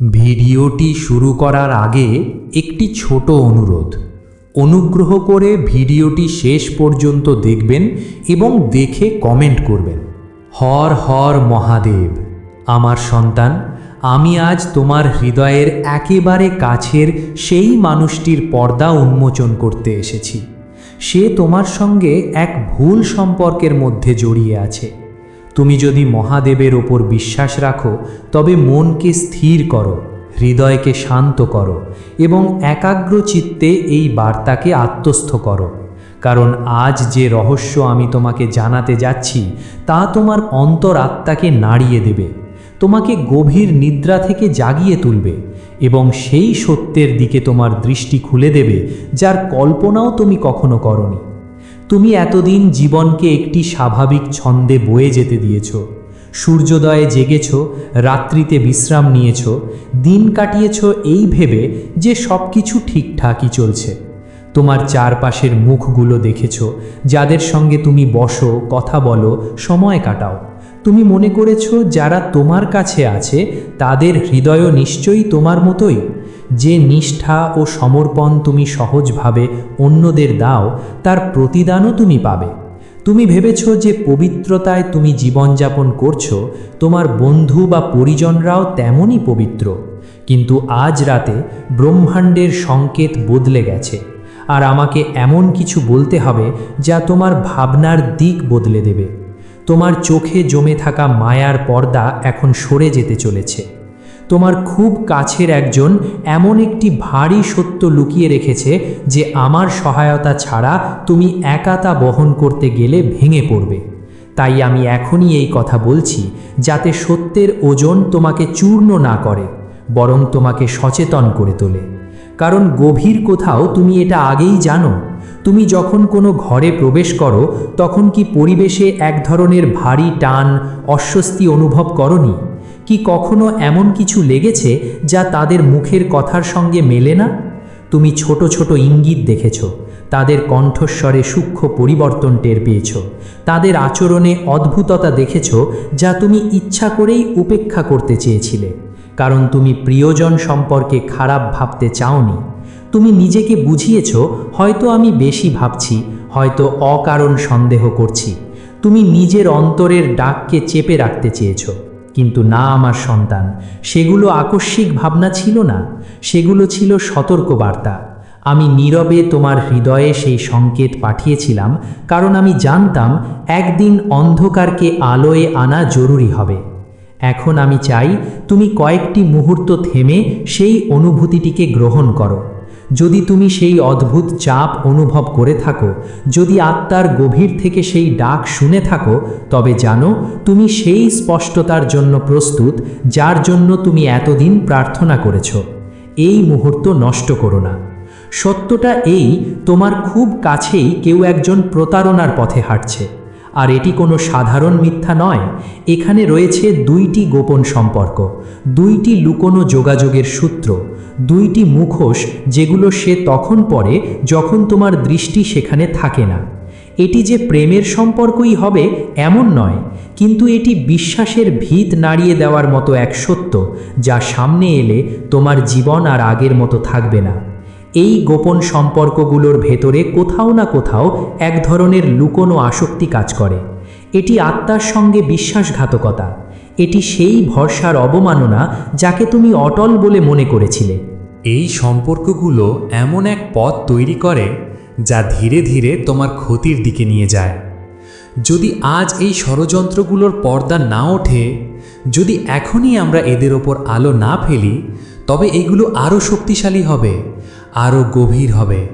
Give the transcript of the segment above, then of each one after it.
ভিডিওটি শুরু করার আগে একটি ছোট অনুরোধ। অনুগ্রহ করে ভিডিওটি শেষ পর্যন্ত দেখবেন এবং দেখে কমেন্ট করবেন। হর হর মহাদেব। আমার সন্তান, আমি আজ তোমার হৃদয়ের একেবারে কাছের সেই মানুষটির পর্দা উন্মোচন করতে এসেছি। সে তোমার সঙ্গে এক ভুল সম্পর্কের মধ্যে জড়িয়ে আছে। তুমি যদি মহাদেবের ওপর বিশ্বাস রাখো, তবে মনকে স্থির করো, হৃদয়কে শান্ত করো এবং একাগ্র চিত্তে এই বার্তাকে আত্মস্থ করো। কারণ আজ যে রহস্য আমি তোমাকে জানাতে যাচ্ছি, তা তোমার অন্তর আত্মাকে নাড়িয়ে দেবে, তোমাকে গভীর নিদ্রা থেকে জাগিয়ে তুলবে এবং সেই সত্যের দিকে তোমার দৃষ্টি খুলে দেবে, যার কল্পনাও তুমি কখনো করনি। তুমি এতদিন জীবনকে একটি স্বাভাবিক ছন্দে বয়ে যেতে দিয়েছ। সূর্যোদয়ে জেগেছ, রাত্রিতে বিশ্রাম নিয়েছ, দিন কাটিয়েছ এই ভেবে যে সব কিছু ঠিকঠাকই চলছে। তোমার চারপাশের মুখগুলো দেখেছ, যাদের সঙ্গে তুমি বসো, কথা বলো, সময় কাটাও। তুমি মনে করেছ যারা তোমার কাছে আছে, তাদের হৃদয় নিশ্চয়ই তোমার মতোই। যে নিষ্ঠা ও সমর্পণ তুমি সহজভাবে অন্যদের দাও, তার প্রতিদানও তুমি পাবে। তুমি ভেবেছ যে পবিত্রতায় তুমি জীবনযাপন করছ, তোমার বন্ধু বা পরিজনরাও তেমনই পবিত্র। কিন্তু আজ রাতে ব্রহ্মাণ্ডের সংকেত বদলে গেছে, আর আমাকে এমন কিছু বলতে হবে যা তোমার ভাবনার দিক বদলে দেবে। তোমার চোখে জমে থাকা মায়ার পর্দা এখন সরে যেতে চলেছে। তোমার খুব কাছের একজন এমন একটি ভারী সত্য লুকিয়ে রেখেছে যে আমার সহায়তা ছাড়া তুমি একা তা বহন করতে গেলে ভেঙে পড়বে। তাই আমি এখনই এই কথা বলছি যাতে সত্যের ওজন তোমাকে চূর্ণ না করে, বরং তোমাকে সচেতন করে তোলে। কারণ গভীর কোথাও তুমি এটা আগেই জানো। তুমি যখন কোনো ঘরে প্রবেশ করো, তখন কি পরিবেশে এক ধরনের ভারী টান, অস্বস্তি অনুভব করনি? কি কখনো এমন কিছু লেগেছে যা তাদের মুখের কথার সঙ্গে মেলে না? তুমি ছোট ছোট ইঙ্গিত দেখেছ, তাদের কণ্ঠস্বরে সূক্ষ্ম পরিবর্তন টের পেয়েছ, তাদের আচরণে অদ্ভুততা দেখেছ যা তুমি ইচ্ছা করেই উপেক্ষা করতে চেয়েছিলে, কারণ তুমি প্রিয়জন সম্পর্কে খারাপ ভাবতে চাওনি। তুমি নিজেকে বুঝিয়েছ, হয়তো আমি বেশি ভাবছি, হয়তো অকারণ সন্দেহ করছি। তুমি নিজের অন্তরের ডাককে চেপে রাখতে চেয়েছো কিন্তু না আমার সন্তান। সেগুলো আকস্মিক ভাবনা ছিল না। সেগুলো ছিল সতর্ক বার্তা আমি নীরবে তোমার হৃদয়ে সেই সংকেত পাঠিয়েছিলাম, কারণ আমি জানতাম একদিন অন্ধকারকে আলোয় আনা জরুরি হবে। এখন আমি চাই তুমি কয়েকটি মুহূর্ত থেমে সেই অনুভূতিটিকে গ্রহণ করো। যদি তুমি সেই অদ্ভুত চাপ অনুভব করে থাকো, যদি আত্মার গভীর থেকে সেই ডাক শুনে থাকো, তবে জানো তুমি সেই স্পষ্টতার জন্য প্রস্তুত, যার জন্য তুমি এতদিন প্রার্থনা করেছ। এই মুহূর্ত নষ্ট করো না। সত্যটা এই, তোমার খুব কাছেই কেউ একজন প্রতারণার পথে হাঁটছে। আর এটি কোনো সাধারণ মিথ্যা নয়। এখানে রয়েছে দুইটি গোপন সম্পর্ক, দুইটি লুকোনো যোগাযোগের সূত্র। দুইটি মুখোশ যেগুলো সে তখন পরে যখন তোমার দৃষ্টি সেখানে থাকে না। এটি যে প্রেমের সম্পর্কই হবে এমন নয়, কিন্তু এটি বিশ্বাসের ভিত নাড়িয়ে দেওয়ার মতো এক সত্য, যা সামনে এলে তোমার জীবন আর আগের মতো থাকবে না। এই গোপন সম্পর্কগুলোর ভেতরে কোথাও না কোথাও এক ধরনের লুকোনো আসক্তি কাজ করে। এটি আত্মার সঙ্গে বিশ্বাসঘাতকতা। এটি সেই ভরসার অবমাননা যাকে তুমি অটল বলে মনে করেছিলে। এই সম্পর্কগুলো এমন এক পথ তৈরি করে যা ধীরে ধীরে তোমার ক্ষতির দিকে নিয়ে যায়। যদি আজ এই ষড়যন্ত্রগুলোর পর্দা না ওঠে, যদি এখনই আমরা এদের ওপর আলো না ফেলি, তবে এগুলো আরও শক্তিশালী হবে, আরও গভীর হবে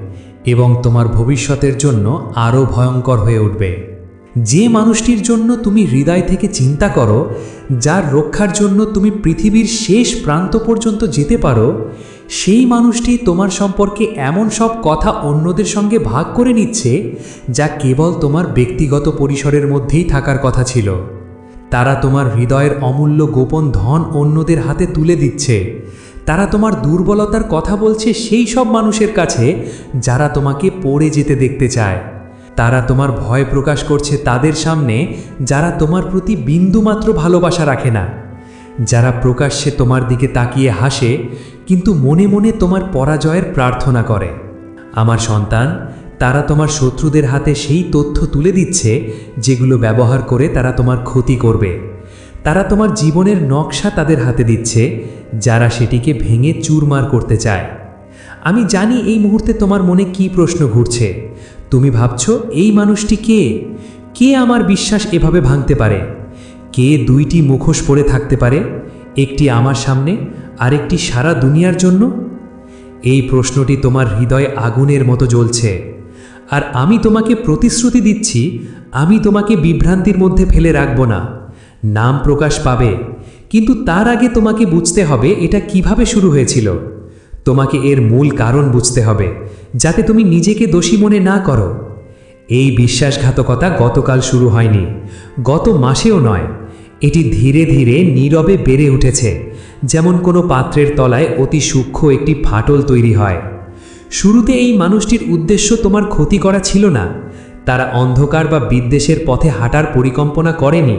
এবং তোমার ভবিষ্যতের জন্য আরও ভয়ঙ্কর হয়ে উঠবে। যে মানুষটির জন্য তুমি হৃদয় থেকে চিন্তা করো, যার রক্ষার জন্য তুমি পৃথিবীর শেষ প্রান্ত পর্যন্ত যেতে পারো সেই মানুষটি তোমার সম্পর্কে এমন সব কথা অন্যদের সঙ্গে ভাগ করে নিচ্ছে, যা কেবল তোমার ব্যক্তিগত পরিসরের মধ্যেই থাকার কথা ছিল। তারা তোমার হৃদয়ের অমূল্য গোপন ধন অন্যদের হাতে তুলে দিচ্ছে। তারা তোমার দুর্বলতার কথা বলছে সেই সব মানুষের কাছে, যারা তোমাকে পড়ে যেতে দেখতে চায়। তারা তোমার ভয় প্রকাশ করছে তাদের সামনে, যারা তোমার প্রতি বিন্দুমাত্র ভালোবাসা রাখে না। যারা প্রকাশ্যে তোমার দিকে তাকিয়ে হাসে, কিন্তু মনে মনে তোমার পরাজয়ের প্রার্থনা করে। আমার সন্তান, তারা তোমার শত্রুদের হাতে সেই তথ্য তুলে দিচ্ছে, যেগুলো ব্যবহার করে তারা তোমার ক্ষতি করবে। তারা তোমার জীবনের নকশা তাদের হাতে দিচ্ছে, যারা সেটিকে ভেঙে চুরমার করতে চায়। আমি জানি এই মুহূর্তে তোমার মনে কি প্রশ্ন ঘুরছে। তুমি ভাবছ, এই মানুষটি কে? কে আমার বিশ্বাস এভাবে ভাঙতে পারে? কে দুইটি মুখোশ পরে থাকতে পারে? একটি আমার সামনে, আরেকটি সারা দুনিয়ার জন্য? এই প্রশ্নটি তোমার হৃদয়ে আগুনের মতো জ্বলছে। আর আমি তোমাকে প্রতিশ্রুতি দিচ্ছি, আমি তোমাকে বিভ্রান্তির মধ্যে ফেলে রাখব না। নাম প্রকাশ পাবে, কিন্তু তার আগে তোমাকে বুঝতে হবে এটা কীভাবে শুরু হয়েছিল। তোমাকে এর মূল কারণ বুঝতে হবে, যাতে তুমি নিজেকে দোষী মনে না করো। এই বিশ্বাসঘাতকতা গতকাল শুরু হয়নি, গত মাসেও নয় এটি ধীরে ধীরে নীরবে বেড়ে উঠেছে, যেমন কোনো পাত্রের তলায় অতি সূক্ষ্ম একটি ফাটল তৈরি হয়। শুরুতে এই মানুষটির উদ্দেশ্য তোমার ক্ষতি করা ছিল না। তারা অন্ধকার বা বিদ্বেষের পথে হাঁটার পরিকল্পনা করেনি।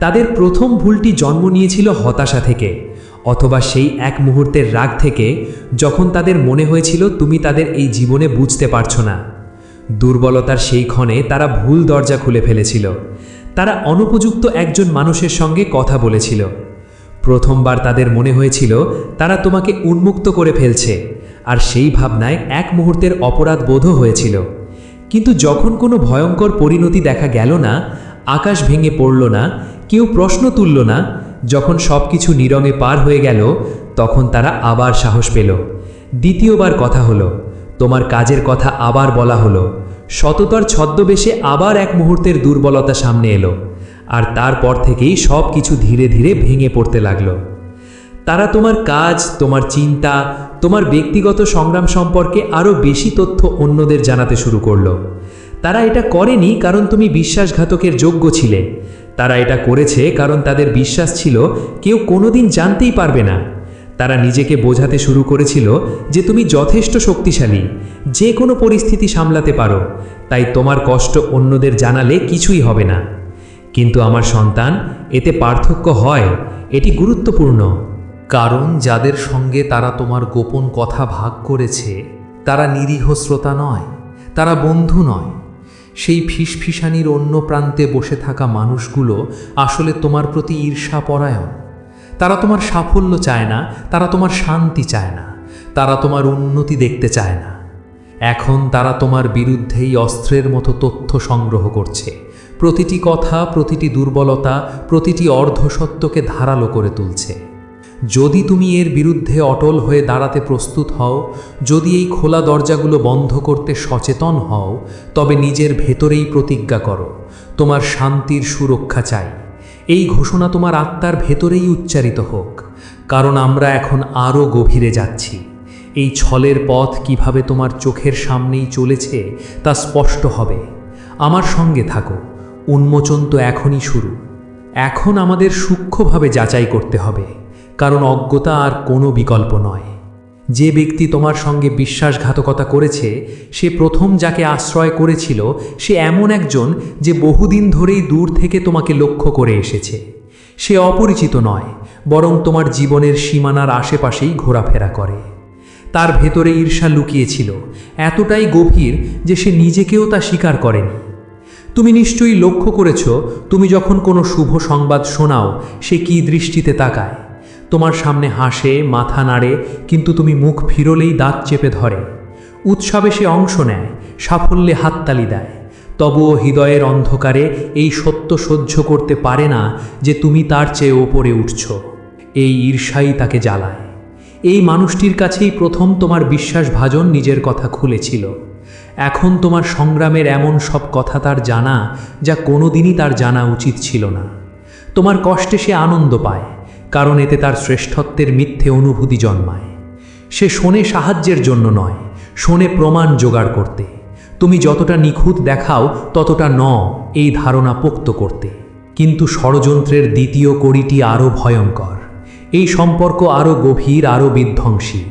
তাদের প্রথম ভুলটি জন্ম নিয়েছিল হতাশা থেকে, অথবা সেই এক মুহূর্তের রাগ থেকে, যখন তাদের মনে হয়েছিল তুমি তাদের এই জীবনে বুঝতে পারছ না। দুর্বলতার সেই ক্ষণে তারা ভুল দরজা খুলে ফেলেছিল। তারা অনুপযুক্ত একজন মানুষের সঙ্গে কথা বলেছিল। প্রথমবার তাদের মনে হয়েছিল, তারা তোমাকে উন্মুক্ত করে ফেলছে, আর সেই ভাবনায় এক মুহূর্তের অপরাধ বোধও হয়েছিল। কিন্তু যখন কোনো ভয়ঙ্কর পরিণতি দেখা গেল না, আকাশ ভেঙে পড়ল না, কেউ প্রশ্ন তুলল না, যখন সব কিছু নিরঙে পার হয়ে গেল, তখন তারা আবার সাহস পেল। দ্বিতীয়বার কথা হলো, তোমার কাজের কথা আবার বলা হলো সততার ছদ্মবেশে আবার এক মুহূর্তের দুর্বলতা সামনে এলো, আর তারপর থেকেই সব কিছু ধীরে ধীরে ভেঙে পড়তে লাগল। তারা তোমার কাজ, তোমার চিন্তা, তোমার ব্যক্তিগত সংগ্রাম সম্পর্কে আরও বেশি তথ্য অন্যদের জানাতে শুরু করল। তারা এটা করেনি কারণ তুমি বিশ্বাসঘাতকের যোগ্য ছিলে। তারা এটা করেছে কারণ তাদের বিশ্বাস ছিল কেউ কোনোদিন জানতেই পারবে না। তারা নিজেকে বোঝাতে শুরু করেছিল যে তুমি যথেষ্ট শক্তিশালী যে কোনো পরিস্থিতি সামলাতে পারো, তাই তোমার কষ্ট অন্যদের জানালে কিছুই হবে না। কিন্তু আমার সন্তান, এতে পার্থক্য হয়, এটি গুরুত্বপূর্ণ। কারণ যাদের সঙ্গে তারা তোমার গোপন কথা ভাগ করেছে, তারা নিরীহ শ্রোতা নয়, তারা বন্ধু নয়। সেই ফিসফিসানির অন্য প্রান্তে বসে থাকা মানুষগুলো আসলে তোমার প্রতি ঈর্ষাপরায়ণ। তারা তোমার সাফল্য চায় না, তারা তোমার শান্তি চায় না, তারা তোমার উন্নতি দেখতে চায় না। এখন তারা তোমার বিরুদ্ধেই অস্ত্রের মতো তথ্য সংগ্রহ করছে। প্রতিটি কথা, প্রতিটি দুর্বলতা, প্রতিটি অর্ধসত্যকে ধারালো করে তুলছে। যদি তুমি এর বিরুদ্ধে অটল হয়ে দাঁড়াতে প্রস্তুত হও, যদি এই খোলা দরজাগুলো বন্ধ করতে সচেতন হও, তবে নিজের ভেতরেই প্রতিজ্ঞা করো, তোমার শান্তির সুরক্ষা চাই। এই ঘোষণা তোমার আত্মার ভেতরেই উচ্চারিত হোক, কারণ আমরা এখন আরও গভীরে যাচ্ছি। এই ছলের পথ কীভাবে তোমার চোখের সামনেই চলেছে তা স্পষ্ট হবে। আমার সঙ্গে থাকো, উন্মোচন তো এখনই শুরু। এখন আমাদের সূক্ষ্মভাবে যাচাই করতে হবে, কারণ অজ্ঞতা আর কোনো বিকল্প নয়। যে ব্যক্তি তোমার সঙ্গে বিশ্বাসঘাতকতা করেছে, সে প্রথম যাকে আশ্রয় করেছিল, সে এমন একজন যে বহুদিন ধরেই দূর থেকে তোমাকে লক্ষ্য করে এসেছে। সে অপরিচিত নয়, বরং তোমার জীবনের সীমানার আশেপাশেই ঘোরাফেরা করে। তার ভেতরে ঈর্ষা লুকিয়েছিল, এতটাই গভীর যে সে নিজেকেও তা স্বীকার করেনি। তুমি নিশ্চয়ই লক্ষ্য করেছ, তুমি যখন কোনো শুভ সংবাদ শোনাও, সে কী দৃষ্টিতে তাকায়? তোমার সামনে হাসে, মাথা নাড়ে, কিন্তু তুমি মুখ ফিরলেই দাঁত চেপে ধরে। উৎসবে সে অংশ নেয়, সাফল্যে হাততালি দেয়। তবুও হৃদয়ের অন্ধকারে এই সত্য সহ্য করতে পারে না যে তুমি তার চেয়ে ওপরে উঠছ। এই ঈর্ষাই তাকে জ্বালায়। এই মানুষটির কাছেই প্রথম তোমার বিশ্বাসভাজন নিজের কথা খুলেছিল। এখন তোমার সংগ্রামের এমন সব কথা তার জানা, যা কোনোদিনই তার জানা উচিত ছিল না। তোমার কষ্টে সে আনন্দ পায়। কারণ এতে তার শ্রেষ্ঠত্বের মিথ্যে অনুভূতি জন্মায়। সে শোনে সাহায্যের জন্য নয়, শোনে প্রমাণ জোগাড় করতে। তুমি যতটা নিখুঁত দেখাও, ততটা ন এই ধারণা পোক্ত করতে। কিন্তু ষড়যন্ত্রের দ্বিতীয় কড়িটি আরও ভয়ঙ্কর। এই সম্পর্ক আরও গভীর, আরও বিধ্বংসী।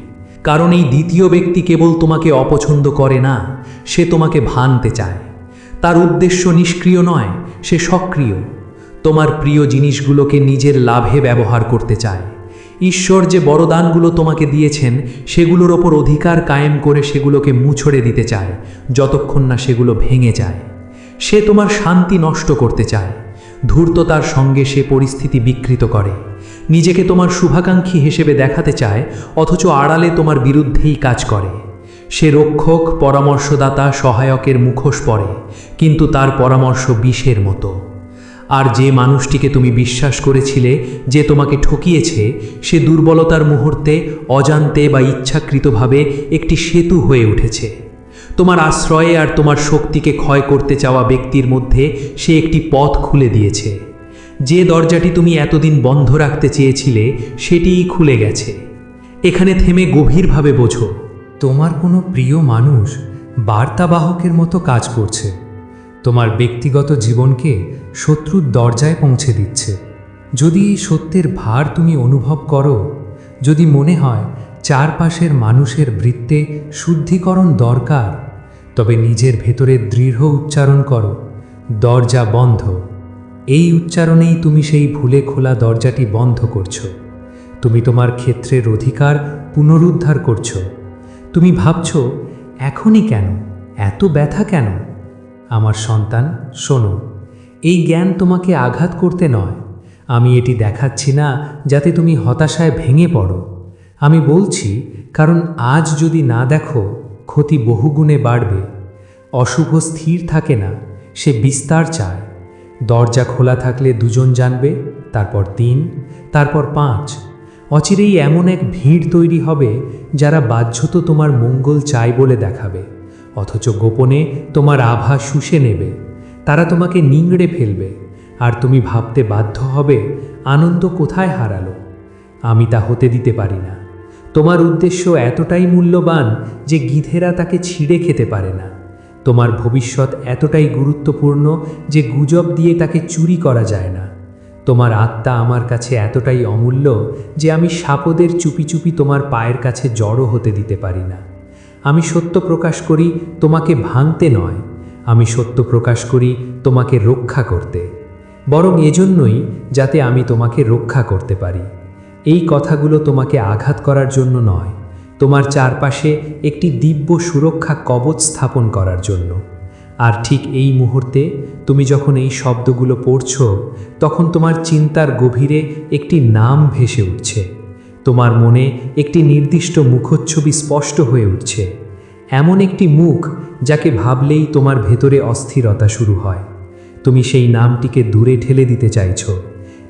কারণ এই দ্বিতীয় ব্যক্তি কেবল তোমাকে অপছন্দ করে না, সে তোমাকে ভানতে চায়। তার উদ্দেশ্য নিষ্ক্রিয় নয়, সে সক্রিয়। তোমার প্রিয় জিনিসগুলোকে নিজের লাভে ব্যবহার করতে চায়। ঈশ্বর যে বরদানগুলো তোমাকে দিয়েছেন, সেগুলোর ওপর অধিকার কায়েম করে সেগুলোকে মুছড়ে দিতে চায়, যতক্ষণ না সেগুলো ভেঙে যায়। সে তোমার শান্তি নষ্ট করতে চায়। ধূর্ততার সঙ্গে সে পরিস্থিতি বিকৃত করে। নিজেকে তোমার শুভাকাঙ্ক্ষী হিসেবে দেখাতে চায়, অথচ আড়ালে তোমার বিরুদ্ধেই কাজ করে। সে রক্ষক, পরামর্শদাতা, সহায়কের মুখোশ পরে, কিন্তু তার পরামর্শ বিষের মতো। আর যে মানুষটিকে তুমি বিশ্বাস করেছিলে যে তোমাকে ঠকিয়েছে, সে দুর্বলতার মুহূর্তে অজান্তে বা ইচ্ছাকৃতভাবে একটি সেতু হয়ে উঠেছে। তোমার আশ্রয়ে আর তোমার শক্তিকে ক্ষয় করতে চাওয়া ব্যক্তির মধ্যে সে একটি পথ খুলে দিয়েছে। যে দরজাটি তুমি এতদিন বন্ধ রাখতে চেয়েছিলে, সেটিই খুলে গেছে। এখানে থেমে গভীরভাবে বোঝো, তোমার কোনো প্রিয় মানুষ বার্তাবাহকের মতো কাজ করছে। তোমার ব্যক্তিগত জীবনকে শত্রুর দরজায় পৌঁছে দিচ্ছে। যদি এই সত্যের ভার তুমি অনুভব করো, যদি মনে হয় চারপাশের মানুষের বৃত্তে শুদ্ধিকরণ দরকার, তবে নিজের ভেতরে দৃঢ় উচ্চারণ করো, দরজা বন্ধ। এই উচ্চারণেই তুমি সেই ভুলে খোলা দরজাটি বন্ধ করছ। তুমি তোমার ক্ষেত্রের অধিকার পুনরুদ্ধার করছ। তুমি ভাবছ, এখনই কেন? এত ব্যথা কেন? আমার সন্তান, শোনো। এই জ্ঞান তোমাকে আঘাত করতে নয়। আমি এটি দেখাচ্ছি না যাতে তুমি হতাশায় ভেঙে পড়ো। আমি বলছি, কারণ আজ যদি না দেখো, ক্ষতি বহুগুণে বাড়বে। অশুভ স্থির থাকে না, সে বিস্তার চায়। দরজা খোলা থাকলে দুজন জানবে, তারপর তিন, তারপর পাঁচ। অচিরেই এমন এক ভিড় তৈরি হবে যারা বাহ্যত তোমার মঙ্গল চাই বলে দেখাবে, অথচ গোপনে তোমার আভা শুষে নেবে। তারা তোমাকে নিংড়ে ফেলবে, আর তুমি ভাবতে বাধ্য হবে, আনন্দ কোথায় হারালো? আমি তা হতে দিতে পারি না। তোমার উদ্দেশ্য এতটাই মূল্যবান যে গিধেরা তাকে ছিঁড়ে খেতে পারে না। তোমার ভবিষ্যৎ এতটাই গুরুত্বপূর্ণ যে গুজব দিয়ে তাকে চুরি করা যায় না। তোমার আত্মা আমার কাছে এতটাই অমূল্য যে আমি সাপদের চুপি চুপি তোমার পায়ের কাছে জড়ো হতে দিতে পারি না। আমি সত্য প্রকাশ করি, তোমাকে ভাঙতে নয়। আমি সত্য প্রকাশ করি, তোমাকে রক্ষা করতে। বরং এজন্যই যাতে আমি তোমাকে রক্ষা করতে পারি। এই কথাগুলো তোমাকে আঘাত করার জন্য নয়, তোমার চারপাশে একটি দিব্য সুরক্ষা কবচ স্থাপন করার জন্য। আর ঠিক এই মুহূর্তে তুমি যখন এই শব্দগুলো পড়ছ, তখন তোমার চিন্তার গভীরে একটি নাম ভেসে উঠছে। তোমার মনে একটি নির্দিষ্ট মুখচ্ছবি স্পষ্ট হয়ে উঠছে। এমন একটি মুখ যাকে ভাবলেই তোমার ভেতরে অস্থিরতা শুরু হয়। তুমি সেই নামটিকে দূরে ঠেলে দিতে চাইছ।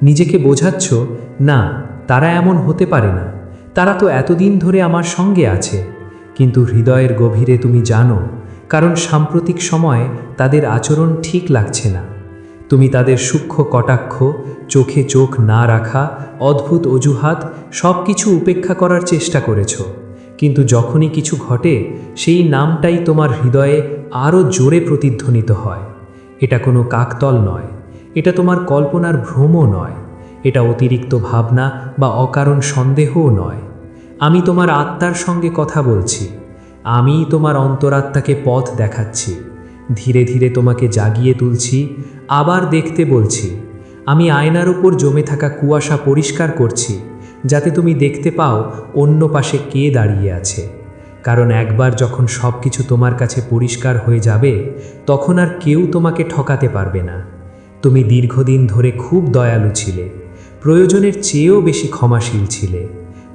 নিজেকে বোঝাচ্ছ, না, তারা এমন হতে পারে না। তারা তো এতদিন ধরে আমার সঙ্গে আছে। কিন্তু হৃদয়ের গভীরে তুমি জানো, কারণ সাম্প্রতিক সময়ে তাদের আচরণ ঠিক লাগছে না। তুমি তাদের সূক্ষ্ম কটাক্ষ, চোখে চোখ না রাখা, অদ্ভুত অজুহাত সব কিছু উপেক্ষা করার চেষ্টা করেছ। কিন্তু যখনই কিছু ঘটে, সেই নামটাই তোমার হৃদয়ে আরও জোরে প্রতিধ্বনিত হয়। এটা কোনো কাকতল নয়, এটা তোমার কল্পনার ভ্রমও নয়, এটা অতিরিক্ত ভাবনা বা অকারণ সন্দেহও নয়। আমি তোমার আত্মার সঙ্গে কথা বলছি, আমি তোমার অন্তরাত্মাকে পথ দেখাচ্ছি, ধীরে ধীরে তোমাকে জাগিয়ে তুলছি, আবার দেখতে বলছি, আমি আয়নার উপর জমে থাকা কুয়াশা পরিষ্কার করছি যাতে তুমি দেখতে পাও অন্য পাশে কে দাঁড়িয়ে আছে। কারণ একবার যখন সব কিছু তোমার কাছে পরিষ্কার হয়ে যাবে, তখন আর কেউ তোমাকে ঠকাতে পারবে না। তুমি দীর্ঘদিন ধরে খুব দয়ালু ছিলে, প্রয়োজনের চেয়েও বেশি ক্ষমাশীল ছিলে।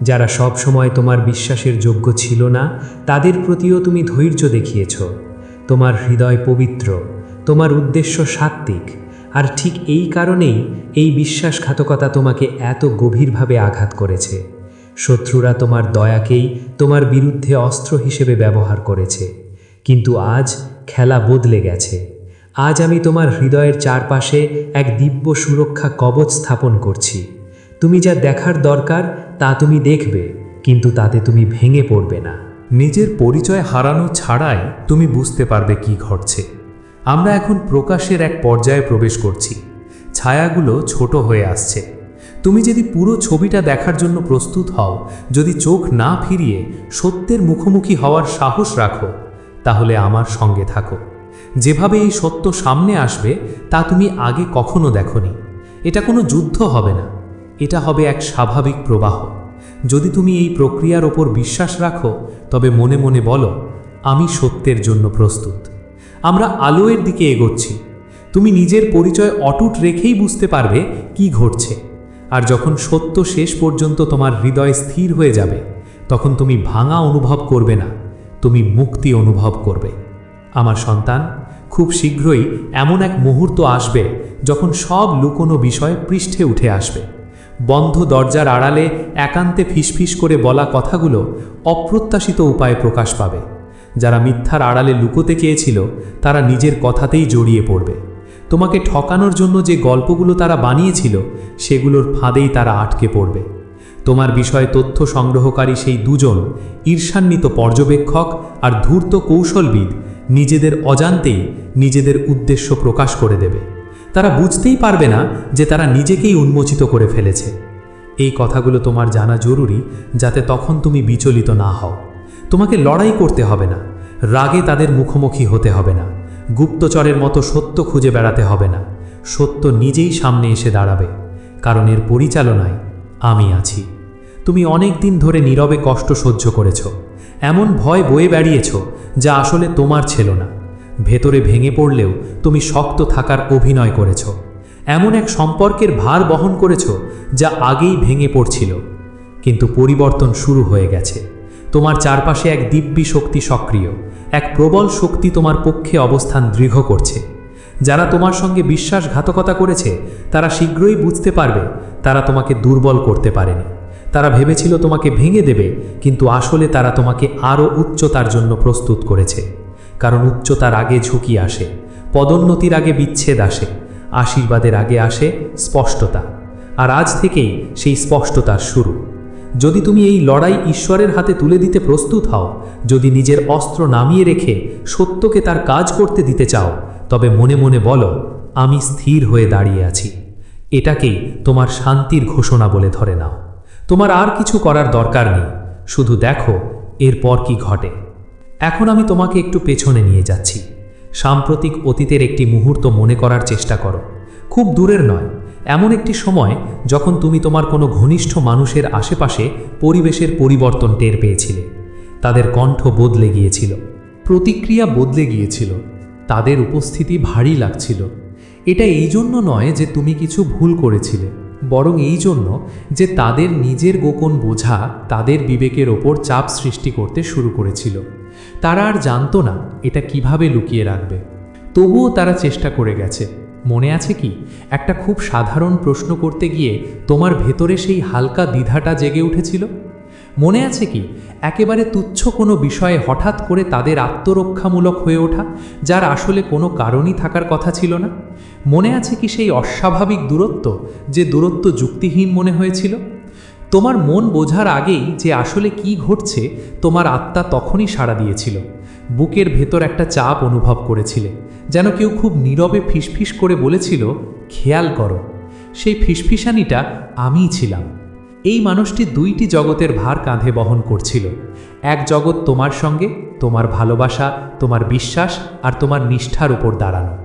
যারা সব সময় তোমার বিশ্বাসের যোগ্য ছিল না, তাদের প্রতিও তুমি ধৈর্য দেখিয়েছ। তোমার হৃদয় পবিত্র, তোমার উদ্দেশ্য সাত্ত্বিক আর ঠিক এই কারণেই এই বিশ্বাসঘাতকতা তোমাকে এত গভীরভাবে আঘাত করেছে। শত্রুরা তোমার দয়াকেই তোমার বিরুদ্ধে অস্ত্র হিসেবে ব্যবহার করেছে। কিন্তু আজ খেলা বদলে গেছে। আজ আমি তোমার হৃদয়ের চারপাশে এক দিব্য সুরক্ষা কবচ স্থাপন করছি। তুমি যা দেখার দরকার, তা তুমি দেখবে, কিন্তু তাতে তুমি ভেঙে পড়বে না। নিজের পরিচয় হারানো ছাড়াই তুমি বুঝতে পারবে কি ঘটছে। আমরা এখন প্রকাশের এক পর্যায়ে প্রবেশ করছি। ছায়াগুলো ছোট হয়ে আসছে। তুমি যদি পুরো ছবিটা দেখার জন্য প্রস্তুত হও, যদি চোখ না ফিরিয়ে সত্যের মুখোমুখি হওয়ার সাহস রাখো, তাহলে আমার সঙ্গে থাকো। যেভাবে এই সত্য সামনে আসবে, তা তুমি আগে কখনো দেখনি। এটা কোনো যুদ্ধ হবে না। এটা হবে এক স্বাভাবিক প্রবাহ। যদি তুমি এই প্রক্রিয়ার ওপর বিশ্বাস রাখো, তবে মনে মনে বলো, আমি সত্যের জন্য প্রস্তুত। আমরা আলোয়ের দিকে এগোচ্ছি। তুমি নিজের পরিচয় অটুট রেখেই বুঝতে পারবে কি ঘটছে। আর যখন সত্য শেষ পর্যন্ত তোমার হৃদয় স্থির হয়ে যাবে, তখন তুমি ভাঙা অনুভব করবে না, তুমি মুক্তি অনুভব করবে। আমার সন্তান, খুব শীঘ্রই এমন এক মুহূর্ত আসবে যখন সব লুকোনো বিষয় পৃষ্ঠে উঠে আসবে। বন্ধ দরজার আড়ালে একান্তে ফিসফিস করে বলা কথাগুলো অপ্রত্যাশিত উপায়ে প্রকাশ পাবে। যারা মিথ্যার আড়ালে লুকোতে চেয়েছিল, তারা নিজের কথাতেই জড়িয়ে পড়বে। তোমাকে ঠকানোর জন্য যে গল্পগুলো তারা বানিয়েছিল, সেগুলোর ফাঁদেই তারা আটকে পড়বে। তোমার বিষয়ে তথ্য সংগ্রহকারী সেই দুজন ঈর্ষান্বিত পর্যবেক্ষক আর ধূর্ত কৌশলবিদ নিজেদের অজান্তেই নিজেদের উদ্দেশ্য প্রকাশ করে দেবে। তারা বুঝতেই পারবে না যে তারা নিজেকেই উন্মোচিত করে ফেলেছে। এই কথাগুলো তোমার জানা জরুরি যাতে তখন তুমি বিচলিত না হও। তোমাকে লড়াই করতে হবে না, রাগে তাদের মুখোমুখি হতে হবে না, গুপ্তচরের মতো সত্য খুঁজে বেড়াতে হবে না, সত্য নিজেই সামনে এসে দাঁড়াবে, কারণ এর পরিচালনায় আমি আছি। তুমি অনেক দিন ধরে নীরবে কষ্ট সহ্য করেছ, এমন ভয় বয়ে বেড়িয়েছ যা আসলে তোমার ছিল না। ভেতরে ভেঙে পড়লেও তুমি শক্ত থাকার অভিনয় করেছ, এমন এক সম্পর্কের ভার বহন করেছ যা আগেই ভেঙে পড়ছিল, কিন্তু পরিবর্তন শুরু হয়ে গেছে। তোমার চারপাশে এক দিব্যি শক্তি সক্রিয়। এক প্রবল শক্তি তোমার পক্ষে অবস্থান দৃঢ় করছে। যারা তোমার সঙ্গে বিশ্বাসঘাতকতা করেছে, তারা শীঘ্রই বুঝতে পারবে, তারা তোমাকে দুর্বল করতে পারেনি। তারা ভেবেছিল তোমাকে ভেঙে দেবে, কিন্তু আসলে তারা তোমাকে আরও উচ্চতার জন্য প্রস্তুত করেছে। কারণ উচ্চতার আগে ঝুঁকি আসে, পদোন্নতির আগে বিচ্ছেদ আসে, আশীর্বাদের আগে আসে স্পষ্টতা। আর আজ থেকেই সেই স্পষ্টতার শুরু। যদি তুমি এই লড়াই ঈশ্বরের হাতে তুলে দিতে প্রস্তুত হও, যদি নিজের অস্ত্র নামিয়ে রেখে সত্যকে তার কাজ করতে দিতে চাও, তবে মনে মনে বলো, আমি স্থির হয়ে দাঁড়িয়ে আছি। এটাকেই তোমার শান্তির ঘোষণা বলে ধরে নাও। তোমার আর কিছু করার দরকার নেই, শুধু দেখো এরপর কি ঘটে। এখন আমি তোমাকে একটু পেছনে নিয়ে যাচ্ছি। সাম্প্রতিক অতীতের একটি মুহূর্ত মনে করার চেষ্টা করো। খুব দূরের নয় এমন একটি সময় যখন তুমি তোমার কোনো ঘনিষ্ঠ মানুষের আশেপাশে পরিবেশের পরিবর্তন টের পেয়েছিলে। তাদের কণ্ঠ বদলে গিয়েছিল, প্রতিক্রিয়া বদলে গিয়েছিল, তাদের উপস্থিতি ভারী লাগছিল। এটা এই জন্য নয় যে তুমি কিছু ভুল করেছিলে, বরং এই জন্য যে তাদের নিজের গোপন বোঝা তাদের বিবেকের ওপর চাপ সৃষ্টি করতে শুরু করেছিল। তারা আর জানতো না এটা কীভাবে লুকিয়ে রাখবে। তবুও তারা চেষ্টা করে গেছে। মনে আছে কি? একটা খুব সাধারণ প্রশ্ন করতে গিয়ে তোমার ভেতরে সেই হালকা দ্বিধাটা জেগে উঠেছিল? মনে আছে কি? একেবারে তুচ্ছ কোনো বিষয়ে হঠাৎ করে তাদের আত্মরক্ষামূলক হয়ে ওঠা, যার আসলে কোনো কারণই থাকার কথা ছিল না? মনে আছে কি সেই অস্বাভাবিক দূরত্ব যে দূরত্ব যুক্তিহীন মনে হয়েছিল? তোমার মন বোঝার আগেই যে আসলে কি ঘটছে, তোমার আত্মা তখনই সাড়া দিয়েছিল। বুকের ভেতর একটা চাপ অনুভব করেছিলে, যেন কেউ খুব নীরবে ফিসফিস করে বলেছিল, খেয়াল করো, সেই ফিসফিসানিটা আমিই ছিলাম। এই মানুষটি দুইটি জগতের ভার কাঁধে বহন করছিল। এক জগৎ তোমার সঙ্গে, তোমার ভালোবাসা, তোমার বিশ্বাস আর তোমার নিষ্ঠার উপর দাঁড়ানো।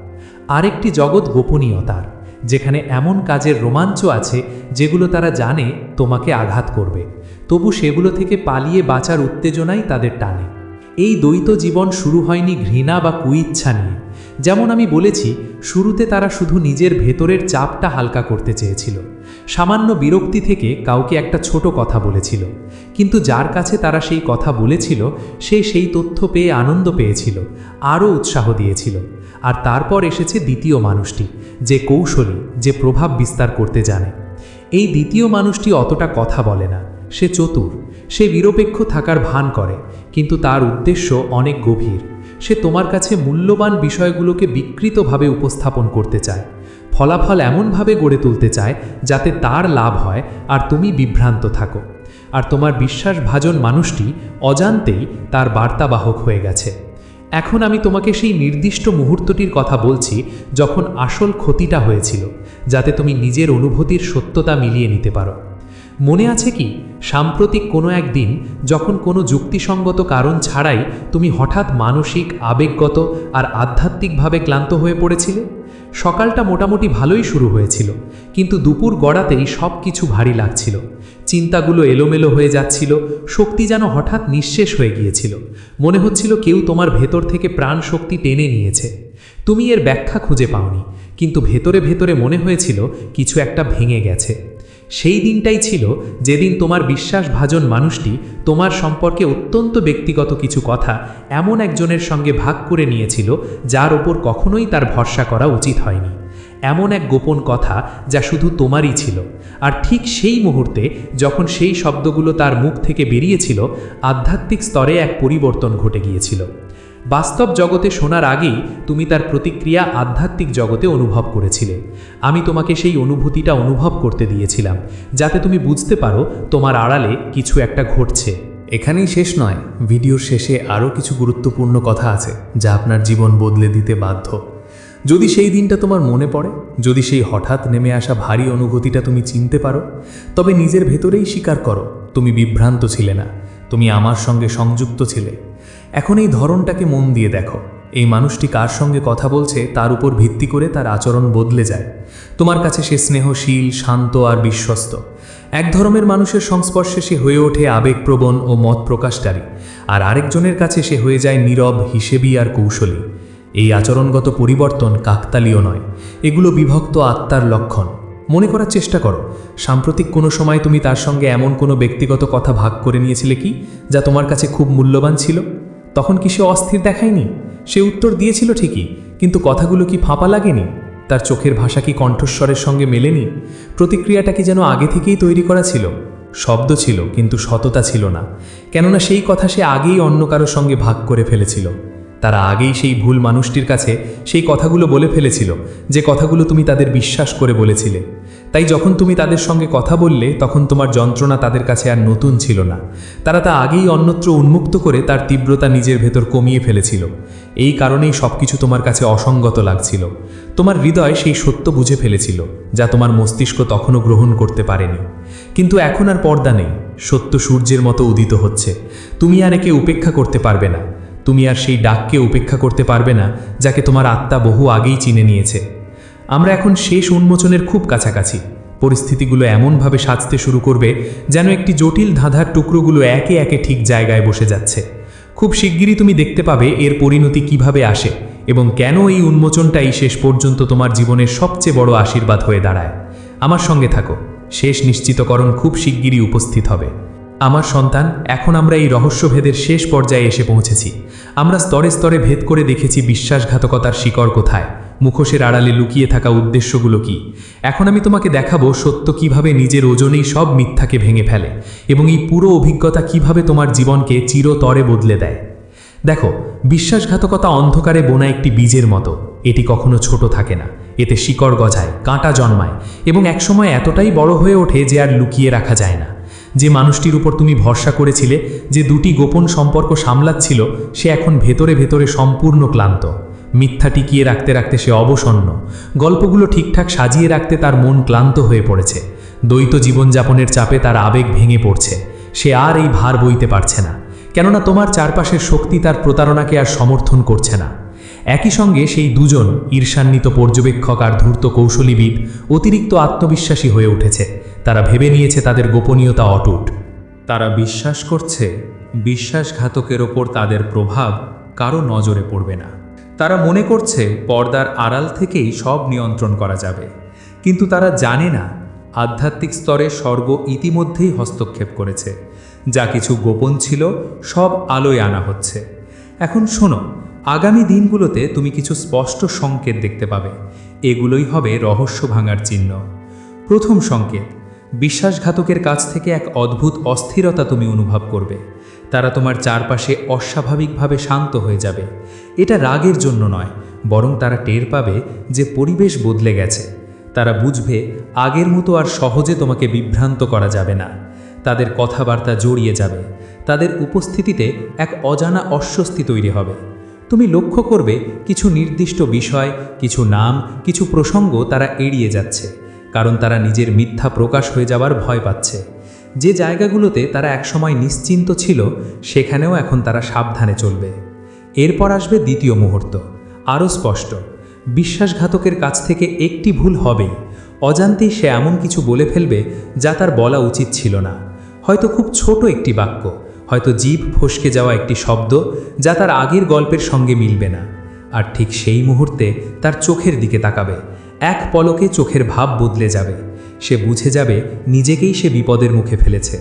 আরেকটি জগৎ গোপনীয়তার, যেখানে এমন কাজের রোমাঞ্চ আছে, যেগুলো তারা জানে তোমাকে আঘাত করবে। তবু সেগুলো থেকে পালিয়ে বাঁচার উত্তেজনাই তাদের টানে। এই দ্বৈত জীবন শুরু হয়নি ঘৃণা বা কুইচ্ছা নিয়ে। যেমন আমি বলেছি, শুরুতে তারা শুধু নিজের ভেতরের চাপটা হালকা করতে চেয়েছিল। সামান্য বিরক্তি থেকে কাউকে একটা ছোট কথা বলেছিল। কিন্তু যার কাছে তারা সেই কথা বলেছিল, সে সেই তথ্য পেয়ে আনন্দ পেয়েছিল, আরও উৎসাহ দিয়েছিল। আর তারপর এসেছে দ্বিতীয় মানুষটি, যে কৌশলী, যে প্রভাব বিস্তার করতে জানে। এই দ্বিতীয় মানুষটি অতটা কথা বলে না, সে চতুর। সে নিরপেক্ষ থাকার ভান করে, কিন্তু তার উদ্দেশ্য অনেক গভীর। সে তোমার কাছে মূল্যবান বিষয়গুলোকে বিকৃতভাবে উপস্থাপন করতে চায়। ফলাফল এমনভাবে গড়ে তুলতে চায় যাতে তার লাভ হয় আর তুমি বিভ্রান্ত থাকো। আর তোমার বিশ্বাসভাজন মানুষটি অজান্তেই তার বার্তাবাহক হয়ে গেছে। এখন আমি তোমাকে সেই নির্দিষ্ট মুহূর্তটির কথা বলছি যখন আসল ক্ষতিটা হয়েছিল, যাতে তুমি নিজের অনুভূতির সত্যতা মিলিয়ে নিতে পারো। মনে আছে কি? সাম্প্রতিক কোনো একদিন যখন কোনো যুক্তিসঙ্গত কারণ ছাড়াই তুমি হঠাৎ মানসিক, আবেগগত আর আধ্যাত্মিকভাবে ক্লান্ত হয়ে পড়েছিলে? সকালটা মোটামুটি ভালোই শুরু হয়েছিল, কিন্তু দুপুর গড়াতেই সব কিছু ভারী লাগছিল। চিন্তাগুলো এলোমেলো হয়ে যাচ্ছিল, শক্তি যেন হঠাৎ নিঃশেষ হয়ে গিয়েছিল। মনে হচ্ছিল কেউ তোমার ভেতর থেকে প্রাণ শক্তি টেনে নিয়েছে। তুমি এর ব্যাখ্যা খুঁজে পাওনি, কিন্তু ভেতরে ভেতরে মনে হয়েছিল কিছু একটা ভেঙে গেছে। সেই দিনটাই ছিল যেদিন তোমার বিশ্বাসভাজন মানুষটি তোমার সম্পর্কে অত্যন্ত ব্যক্তিগত কিছু কথা এমন একজনের সঙ্গে ভাগ করে নিয়েছিল যার ওপর কখনোই তার ভরসা করা উচিত হয়নি। এমন এক গোপন কথা যা শুধু তোমারই ছিল। আর ঠিক সেই মুহূর্তে যখন সেই শব্দগুলো তার মুখ থেকে বেরিয়েছিল, আধ্যাত্মিক স্তরে এক পরিবর্তন ঘটে গিয়েছিল। বাস্তব জগতে শোনার আগেই তুমি তার প্রতিক্রিয়া আধ্যাত্মিক জগতে অনুভব করেছিলে। আমি তোমাকে সেই অনুভূতিটা অনুভব করতে দিয়েছিলাম, যাতে তুমি বুঝতে পারো তোমার আড়ালে কিছু একটা ঘটছে। এখানেই শেষ নয়, ভিডিওর শেষে আরও কিছু গুরুত্বপূর্ণ কথা আছে, যা আপনার জীবন বদলে দিতে বাধ্য। যদি সেই দিনটা তোমার মনে পড়ে, যদি সেই হঠাৎ নেমে আসা ভারী অনুভূতিটা তুমি চিনতে পারো, তবে নিজের ভেতরেই স্বীকার করো, তুমি বিভ্রান্ত ছিলে না, তুমি আমার সঙ্গে সংযুক্ত ছিলে। এখন এই ধরনটাকে মন দিয়ে দেখো। এই মানুষটি কার সঙ্গে কথা বলছে তার উপর ভিত্তি করে তার আচরণ বদলে যায়। তোমার কাছে সে স্নেহশীল, শান্ত আর বিশ্বস্ত। এক ধরনের মানুষের সংস্পর্শে সে হয়ে ওঠে আবেগপ্রবণ ও মত প্রকাশকারী। আর আরেকজনের কাছে সে হয়ে যায় নীরব, হিসেবি আর কৌশলী। এই আচরণগত পরিবর্তন কাকতালীয় নয়। এগুলো বিভক্ত আত্মার লক্ষণ। মনে করার চেষ্টা করো, সাম্প্রতিক কোনো সময় তুমি তার সঙ্গে এমন কোনো ব্যক্তিগত কথা ভাগ করে নিয়েছিলে কি, যা তোমার কাছে খুব মূল্যবান ছিল? তখন কি সে অস্থির দেখায়নি? সে উত্তর দিয়েছিল ঠিকই, কিন্তু কথাগুলো কি ফাঁপা লাগেনি? তার চোখের ভাষা কি কণ্ঠস্বরের সঙ্গে মেলেনি? প্রতিক্রিয়াটা কি যেন আগে থেকেই তৈরি করা ছিল? শব্দ ছিল, কিন্তু সততা ছিল না। কেননা সেই কথা সে আগেই অন্য কারোর সঙ্গে ভাগ করে ফেলেছিল। তারা আগেই সেই ভুল মানুষটির কাছে সেই কথাগুলো বলে ফেলেছিল, যে কথাগুলো তুমি তাদের বিশ্বাস করে বলেছিলে। তাই যখন তুমি তাদের সঙ্গে কথা বললে, তখন তোমার যন্ত্রণা তাদের কাছে আর নতুন ছিল না। তারা তা আগেই অন্যত্র উন্মুক্ত করে তার তীব্রতা নিজের ভেতর কমিয়ে ফেলেছিল। এই কারণেই সব কিছু তোমার কাছে অসঙ্গত লাগছিল। তোমার হৃদয় সেই সত্য বুঝে ফেলেছিল, যা তোমার মস্তিষ্ক তখনও গ্রহণ করতে পারেনি। কিন্তু এখন আর পর্দা নেই, সত্য সূর্যের মতো উদিত হচ্ছে। তুমি আর একে উপেক্ষা করতে পারবে না। তুমি আর সেই ডাককে উপেক্ষা করতে পারবে না, যাকে তোমার আত্মা বহু আগেই চিনে নিয়েছে। আমরা এখন শেষ উন্মোচনের খুব কাছাকাছি। পরিস্থিতিগুলো এমনভাবে সাজতে শুরু করবে যেন একটি জটিল ধাঁধার টুকরোগুলো একে একে ঠিক জায়গায় বসে যাচ্ছে। খুব শিগগিরই তুমি দেখতে পাবে এর পরিণতি কীভাবে আসে এবং কেন এই উন্মোচনটাই শেষ পর্যন্ত তোমার জীবনের সবচেয়ে বড় আশীর্বাদ হয়ে দাঁড়ায়। আমার সঙ্গে থাকো। শেষ নিশ্চিতকরণ খুব শিগগিরই উপস্থিত হবে। আমার সন্তান, এখন আমরা এই রহস্যভেদের শেষ পর্যায়ে এসে পৌঁছেছি। আমরা স্তরে স্তরে ভেদ করে দেখেছি বিশ্বাসঘাতকতার শিকড় কোথায়, মুখোশের আড়ালে লুকিয়ে থাকা উদ্দেশ্যগুলো কি। এখন আমি তোমাকে দেখাবো সত্য কীভাবে নিজের ওজনেই সব মিথ্যাকে ভেঙে ফেলে এবং এই পুরো অভিজ্ঞতা কীভাবে তোমার জীবনকে চিরতরে বদলে দেয়। দেখো, বিশ্বাসঘাতকতা অন্ধকারে বোনা একটি বীজের মতো, এটি কখনো ছোট থাকে না, এতে শিকড় গজায়, কাঁটা জন্মায় এবং একসময় এতটাই বড় হয়ে ওঠে যে আর লুকিয়ে রাখা যায় না। যে মানুষটির উপর তুমি ভরসা করেছিলে যে দুটি গোপন সম্পর্ক সামলাচ্ছিল, সে এখন ভেতরে ভেতরে সম্পূর্ণ ক্লান্ত। মিথ্যা টিকিয়ে রাখতে রাখতে সে অবসন্ন। গল্পগুলো ঠিকঠাক সাজিয়ে রাখতে তার মন ক্লান্ত হয়ে পড়েছে। দ্বৈত জীবনযাপনের চাপে তার আবেগ ভেঙে পড়ছে। সে আর এই ভার বইতে পারছে না। কেননা তোমার চারপাশের শক্তি তার প্রতারণাকে আর সমর্থন করছে না। একই সঙ্গে সেই দুজন ঈর্ষান্বিত পর্যবেক্ষক আর ধূর্ত কৌশলীবিদ অতিরিক্ত আত্মবিশ্বাসী হয়ে উঠেছে। তারা ভেবে নিয়েছে তাদের গোপনীয়তা অটুট। তারা বিশ্বাস করছে, বিশ্বাসঘাতকের ওপর তাদের প্রভাব কারও নজরে পড়বে না। তারা মনে করছে পর্দার আড়াল থেকেই সব নিয়ন্ত্রণ করা যাবে। কিন্তু তারা জানে না, আধ্যাত্মিক স্তরে স্বর্গ ইতিমধ্যেই হস্তক্ষেপ করেছে। যা কিছু গোপন ছিল, সব আলোয় আনা হচ্ছে। এখন শোনো, আগামী দিনগুলোতে তুমি কিছু স্পষ্ট সংকেত দেখতে পাবে। এগুলোই হবে রহস্য ভাঙার চিহ্ন। প্রথম সংকেত বিশ্বাসঘাতকের কাছ থেকে এক অদ্ভুত অস্থিরতা তুমি অনুভব করবে। তারা তোমার চারপাশে অস্বাভাবিকভাবে শান্ত হয়ে যাবে। এটা রাগের জন্য নয়, বরং তারা টের পাবে যে পরিবেশ বদলে গেছে। তারা বুঝবে, আগের মতো আর সহজে তোমাকে বিভ্রান্ত করা যাবে না। তাদের কথাবার্তা জড়িয়ে যাবে। তাদের উপস্থিতিতে এক অজানা অস্বস্তি তৈরি হবে। তুমি লক্ষ্য করবে, কিছু নির্দিষ্ট বিষয়, কিছু নাম, কিছু প্রসঙ্গ তারা এড়িয়ে যাচ্ছে। কারণ তারা নিজের মিথ্যা প্রকাশ হয়ে যাওয়ার ভয় পাচ্ছে। যে জায়গাগুলোতে তারা একসময় নিশ্চিন্ত ছিল, সেখানেও এখন তারা সাবধানে চলবে। এরপর আসবে দ্বিতীয় মুহূর্ত, আরও স্পষ্ট। বিশ্বাসঘাতকের কাছ থেকে একটি ভুল হবেই অজান্তেই সে এমন কিছু বলে ফেলবে যা তার বলা উচিত ছিল না। হয়তো খুব ছোট একটি বাক্য, হয়তো জীব ফসকে যাওয়া একটি শব্দ যা তার আগের গল্পের সঙ্গে মিলবে না। আর ঠিক সেই মুহূর্তে তার চোখের দিকে তাকাবে। এক পলকে চোখের ভাব বদলে যাবে। সে বুঝে যাবে নিজেকেই সে বিপদের মুখে ফেলেছে।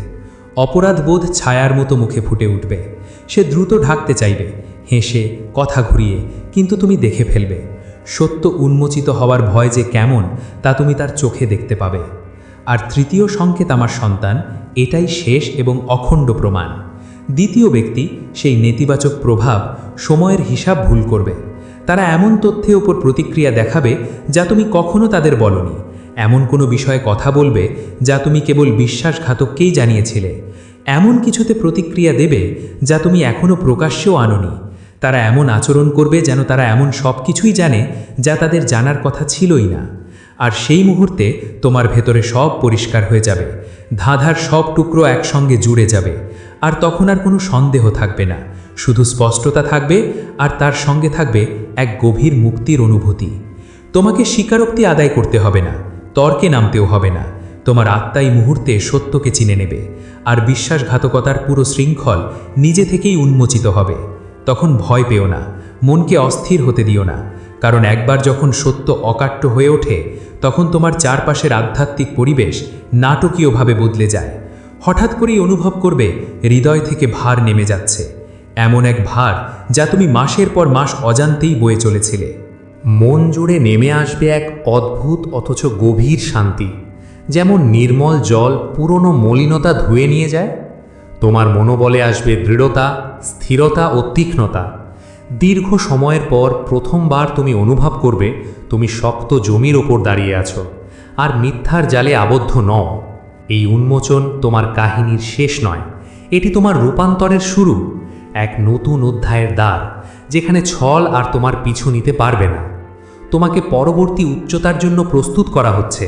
অপরাধবোধ ছায়ার মতো মুখে ফুটে উঠবে। সে দ্রুত ঢাকতে চাইবে, হেসে, কথা ঘুরিয়ে, কিন্তু তুমি দেখে ফেলবে। সত্য উন্মোচিত হওয়ার ভয় যে কেমন, তা তুমি তার চোখে দেখতে পাবে। আর তৃতীয় সংকেত আমার সন্তান, এটাই শেষ এবং অখণ্ড প্রমাণ। দ্বিতীয় ব্যক্তি সেই নেতিবাচক প্রভাব, সময়ের হিসাব ভুল করবে। তারা এমন তথ্যের ওপর প্রতিক্রিয়া দেখাবে যা তুমি কখনো তাদের বলনি। এমন কোনো বিষয়ে কথা বলবে যা তুমি কেবল বিশ্বাসঘাতককেই জানিয়েছিলে। এমন কিছুতে প্রতিক্রিয়া দেবে যা তুমি এখনও প্রকাশ্যেও আনোনি। তারা এমন আচরণ করবে যেন তারা এমন সব কিছুই জানে যা তাদের জানার কথা ছিলই না। আর সেই মুহূর্তে তোমার ভেতরে সব পরিষ্কার হয়ে যাবে। ধাঁধার সব টুকরো একসঙ্গে জুড়ে যাবে। আর তখন আর কোনো সন্দেহ থাকবে না। শুধু স্পষ্টতা থাকবে আর তার সঙ্গে থাকবে এক গভীর মুক্তির অনুভূতি। তোমাকে স্বীকারোক্তি আদায় করতে হবে না, তর্কে নামতেও হবে না। তোমার আত্মাই মুহূর্তে সত্যকে চিনে নেবে আর বিশ্বাসঘাতকতার পুরো শৃঙ্খল নিজে থেকেই উন্মোচিত হবে। তখন ভয় পেও না, মনকে অস্থির হতে দিও না, কারণ একবার যখন সত্য অকাট্য হয়ে ওঠে, তখন তোমার চারপাশের আধ্যাত্মিক পরিবেশ নাটকীয়ভাবে বদলে যায়। হঠাৎ করেই অনুভব করবে, হৃদয় থেকে ভার নেমে যাচ্ছে। এমন এক ভার যা তুমি মাসের পর মাস অজান্তেই বয়ে চলেছিলে। মন জুড়ে নেমে আসবে এক অদ্ভুত অথচ গভীর শান্তি, যেমন নির্মল জল পুরনো মলিনতা ধুয়ে নিয়ে যায়। তোমার মনোবলে আসবে দৃঢ়তা, স্থিরতা ও তীক্ষ্ণতা। দীর্ঘ সময়ের পর প্রথমবার তুমি অনুভব করবে তুমি শক্ত জমির ওপর দাঁড়িয়ে আছো, আর মিথ্যার জালে আবদ্ধ নও। এই উন্মোচন তোমার কাহিনীর শেষ নয়, এটি তোমার রূপান্তরের শুরু। এক নতুন অধ্যায়ের দ্বার, যেখানে ছল আর তোমার পিছু নিতে পারবে না। তোমাকে পরবর্তী উচ্চতার জন্য প্রস্তুত করা হচ্ছে,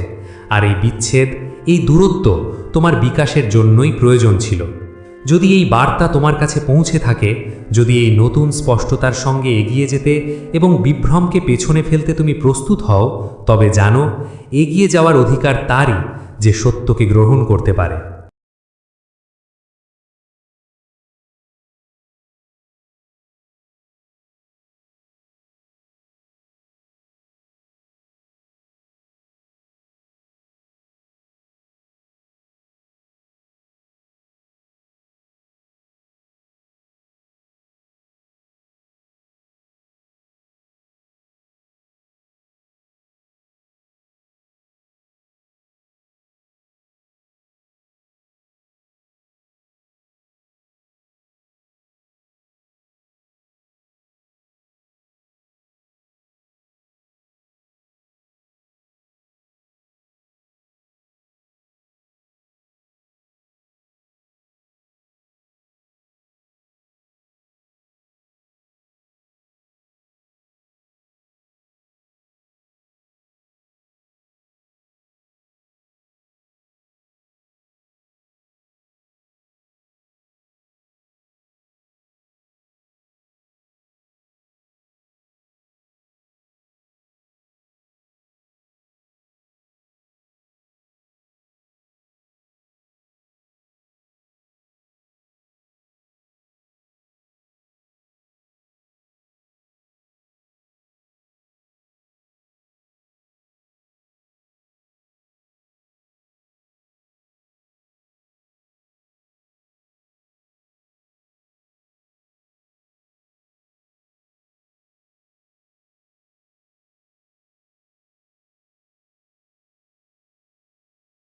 আর এই বিচ্ছেদ, এই দূরত্ব তোমার বিকাশের জন্যই প্রয়োজন ছিল। যদি এই বার্তা তোমার কাছে পৌঁছে থাকে, যদি এই নতুন স্পষ্টতার সঙ্গে এগিয়ে যেতে এবং বিভ্রমকে পেছনে ফেলতে তুমি প্রস্তুত হও, তবে জানো, এগিয়ে যাওয়ার অধিকার তারই যে সত্যকে গ্রহণ করতে পারে।